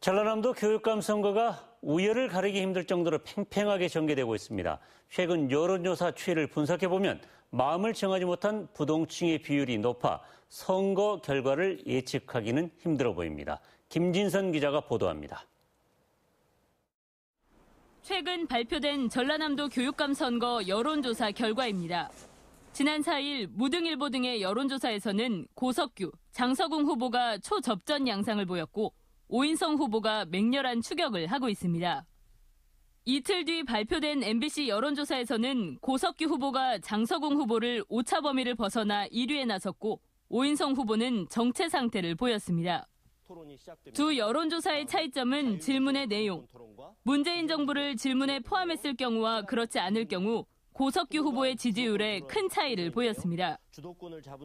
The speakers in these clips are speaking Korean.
전라남도 교육감 선거가 우열을 가리기 힘들 정도로 팽팽하게 전개되고 있습니다. 최근 여론조사 추이를 분석해보면 마음을 정하지 못한 부동층의 비율이 높아 선거 결과를 예측하기는 힘들어 보입니다. 김진선 기자가 보도합니다. 최근 발표된 전라남도 교육감 선거 여론조사 결과입니다. 지난 4일 무등일보 등의 여론조사에서는 고석규, 장서궁 후보가 초접전 양상을 보였고 오인성 후보가 맹렬한 추격을 하고 있습니다. 이틀 뒤 발표된 MBC 여론조사에서는 고석규 후보가 장서궁 후보를 오차 범위를 벗어나 1위에 나섰고 오인성 후보는 정체 상태를 보였습니다. 두 여론조사의 차이점은 질문의 내용. 문재인 정부를 질문에 포함했을 경우와 그렇지 않을 경우 고석규 후보의 지지율에 큰 차이를 보였습니다.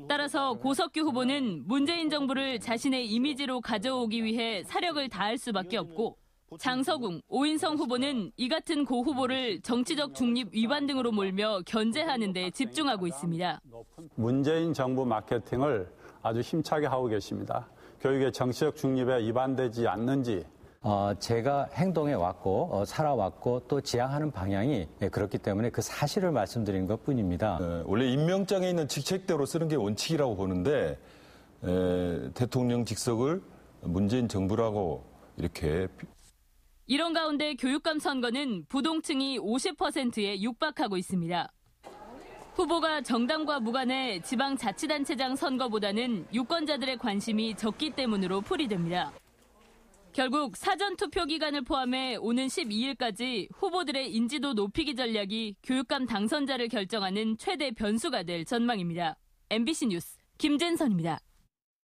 따라서 고석규 후보는 문재인 정부를 자신의 이미지로 가져오기 위해 사력을 다할 수밖에 없고 장서궁, 오인성 후보는 이 같은 고 후보를 정치적 중립 위반 등으로 몰며 견제하는 데 집중하고 있습니다. 문재인 정부 마케팅을 아주 힘차게 하고 계십니다. 교육의 정치적 중립에 위반되지 않는지 어, 제가 행동해 왔고 어, 살아왔고 또 지향하는 방향이 예, 그렇기 때문에 그 사실을 말씀드린 것 뿐입니다. 네, 원래 임명장에 있는 직책대로 쓰는 게 원칙이라고 보는데 에, 대통령 직속을 문재인 정부라고 이렇게 이런 가운데 교육감 선거는 부동층이 50%에 육박하고 있습니다. 후보가 정당과 무관의 지방자치단체장 선거보다는 유권자들의 관심이 적기 때문으로 풀이됩니다. 결국 사전 투표 기간을 포함해 오는 12일까지 후보들의 인지도 높이기 전략이 교육감 당선자를 결정하는 최대 변수가 될 전망입니다. MBC 뉴스 김진선입니다.